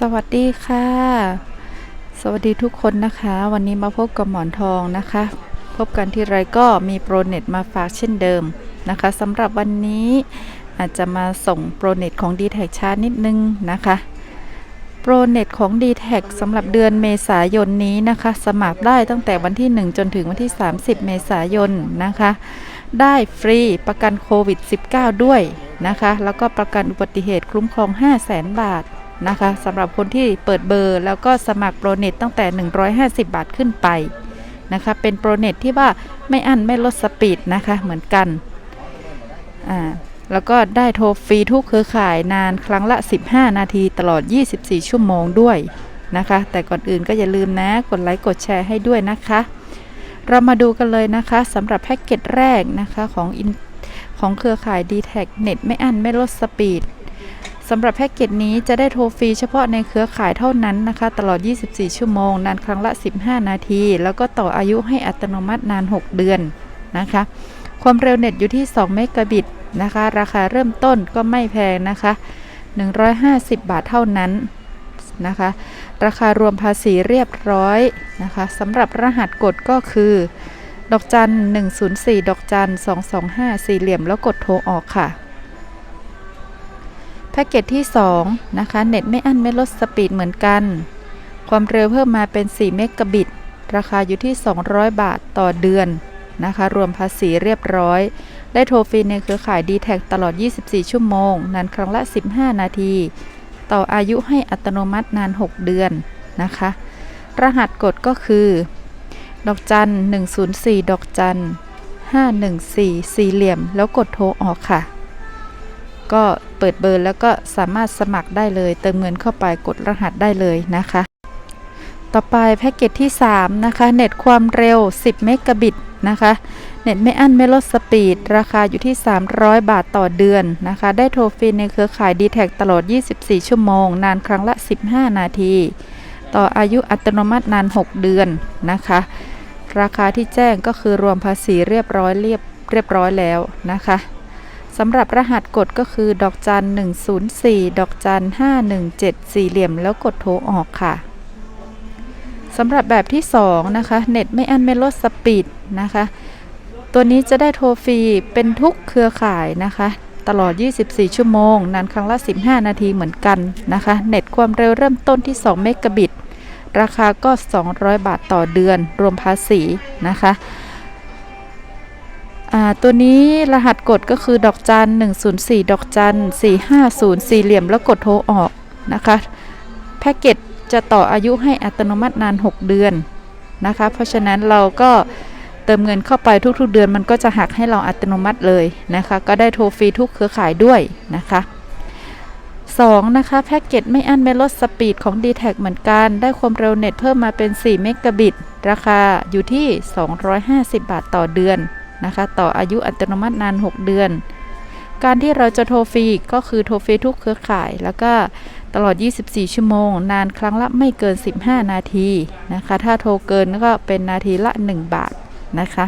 สวัสดีค่ะ สวัสดีทุกคนนะคะ วันนี้มาพบกับหมอนทองนะคะ พบกันที่ไรก็มีโปรเน็ตมาฝากเช่นเดิมนะคะสำหรับวันนี้อาจจะมาส่งโปรเน็ตของ d t แทช้านิดนึงนะคะโปรเน็ตของ d t แทสำหรับเดือนเมษายนนี้นะคะ สมัครได้ตั้งแต่วันที่ 1 จนถึงวันที่ 30 เมษายนนะคะ ได้ฟรีประกันโควิด -19 ด้วยนะคะ แล้วก็ประกันอุบัติเหตุคุ้มครอง 5 0 0 0 0 0 บาท นะคะสำหรับคนที่เปิดเบอร์แล้วก็สมัครโปรเน็ตตั้งแต่ 150 บาทขึ้นไปนะคะเป็นโปรเน็ตที่ว่าไม่อั้นไม่ลดสปีดนะคะเหมือนกันอ่าแล้วก็ได้โทรฟรีทุกเครือข่ายนานครั้งละ 15 นาทีตลอด 24 ชั่วโมงด้วยนะคะ แต่ก่อนอื่นก็อย่าลืมนะ กดไลค์กดแชร์ให้ด้วยนะคะ เรามาดูกันเลยนะคะสำหรับแพ็กเกจแรกนะคะของของเครือข่าย d t แทเน็ตไม่อั้นไม่ลดสปีด สำหรับแพ็กเกจนี้จะได้โทรฟรีเฉพาะในเครือข่ายเท่านั้นนะคะ ตลอด 24 ชั่วโมง นานครั้งละ 15 นาที แล้วก็ต่ออายุให้อัตโนมัตินาน 6 เดือนนะคะ ความเร็วเน็ตอยู่ที่ 2 เมกะบิตนะคะ ราคาเริ่มต้นก็ไม่แพงนะคะ 150 บาทเท่านั้นนะคะ ราคารวมภาษีเรียบร้อยนะคะสำหรับรหัสกดก็คือ ดอกจัน 104 ดอกจัน 225 สี่เหลี่ยมแล้วกดโทรออกค่ะ แพ็กเกจที่ 2 นะคะ เน็ตไม่อั้นไม่ลดสปีดเหมือนกัน ความเร็วเพิ่มมาเป็น 4 เมกะบิต ราคาอยู่ที่ 200 บาทต่อเดือนนะคะ รวมภาษีเรียบร้อย ได้โทรฟรีในเครือข่าย d t แทตลอด 24 ชั่วโมง นานครั้งละ 15 นาที ต่ออายุให้อัตโนมัตินาน 6 เดือนนะคะ รหัสกดก็คือ ดอกจัน 104 ดอกจัน 514 สี่เหลี่ยม แล้วกดโทรออกค่ะ ก็ เปิดเบอร์ แล้วก็สามารถสมัครได้เลย เติมเงินเข้าไปกดรหัสได้เลยนะคะ ต่อไปแพ็กเกจที่ 3 นะคะ เน็ตความเร็ว 10 เมกะบิตนะคะ เน็ตไม่อั้นไม่ลดสปีด ราคาอยู่ที่ 300 บาทต่อเดือนนะคะ ได้โทรฟรีในเครือข่าย d t แทตลอด 24 ชั่วโมง นานครั้งละ 15 นาที ต่ออายุอัตโนมัตินาน 6 เดือนนะคะ ราคาที่แจ้งก็คือรวมภาษีเรียบร้อยเรียบเรียบร้อยแล้วนะคะ สำหรับรหัสกดก็คือ ดอกจัน 104 ดอกจัน 517 สี่เหลี่ยมแล้วกดโทรออกค่ะสำหรับแบบที่ 2 นะคะ เน็ตไม่อันไม่ลดสปีดนะคะ ตัวนี้จะได้โทรฟรีเป็นทุกเครือข่ายนะคะ ตลอด 24 ชั่วโมง นานครั้งละ 15 นาทีเหมือนกันนะคะ เน็ตความเร็วเริ่มต้นที่ 2 เมกะบิต ราคาก็ 200 บาทต่อเดือน รวมภาษีนะคะ ตัวนี้รหัสกดก็คือดอกจัน 104 ดอกจัน 450 สี่เหลี่ยมแล้วกดโทรออกนะคะแพ็กเกจจะต่ออายุให้อัตโนมัตินาน 6 เดือนนะคะเพราะฉะนั้นเราก็เติมเงินเข้าไปทุกๆเดือนมันก็จะหักให้เราอัตโนมัติเลยนะคะก็ได้โทรฟรีทุกเครือข่ายด้วยนะคะ 2. นะคะแพ็กเกจไม่อั้นไม่ลดสปีดของ d t แทเหมือนกัน ได้ความเร็วเน็ตเพิ่มมาเป็น 4 เมกะบิต ราคาอยู่ที่ 250 บาทต่อเดือน นะคะ ต่ออายุอัตโนมัตินาน 6 เดือน การที่เราจะโทรฟรีก็คือโทรฟรีทุกเครือข่าย แล้วก็ตลอด 24 ชั่วโมง นานครั้งละไม่เกิน 15 นาทีนะคะ ถ้าโทรเกินก็เป็นนาทีละ 1 บาทนะคะ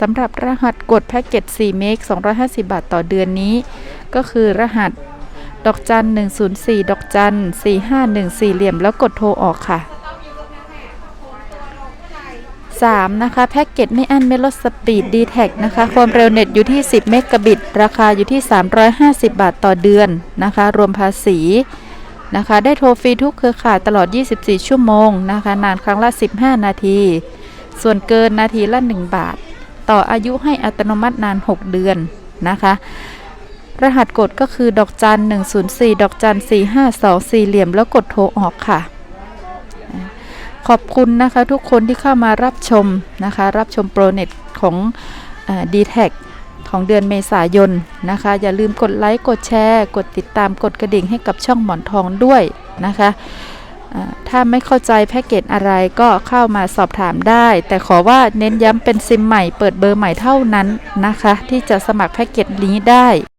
สำหรับรหัสกดแพ็กเกจ4เมก250 บาทต่อเดือนนี้ ก็คือรหัสดอกจัน 104 ดอกจัน 451สี่เหลี่ยมแล้วกดโทรออกค่ะ 3. นะคะ แพ็กเกจไม่อั้นไม่ลดสปีด d t แท็นะคะ ความเร็วเน็ตอยู่ที่ 10 เมกะบิต ราคาอยู่ที่ 350 บาทต่อเดือนนะคะ รวมภาษีนะคะ ได้โทรฟรีทุกเครือข่ายตลอด 24 ชั่วโมงนะคะ นานครั้งละ 15 นาที ส่วนเกินนาทีละ 1 บาท ต่ออายุให้อัตโนมัตินาน 6 เดือนนะคะ รหัสกดก็คือดอกจัน104 ดอกจัน452 สี่เหลี่ยมแล้วกดโทรออกค่ะ ขอบคุณนะคะทุกคนที่เข้ามารับชมนะคะ รับชมโปรเน็ตของดีแท็ของเดือนเมษายนนะคะ อย่าลืมกดไลค์กดแชร์ กดติดตามกดกระดิ่งให้กับช่องหมอนทองด้วยนะคะถ้าไม่เข้าใจแพ็กเกจอะไรก็เข้ามาสอบถามได้ แต่ขอว่าเน้นย้ำเป็นซิมใหม่เปิดเบอร์ใหม่เท่านั้นนะคะ ที่จะสมัครแพ็กเกจนี้ได้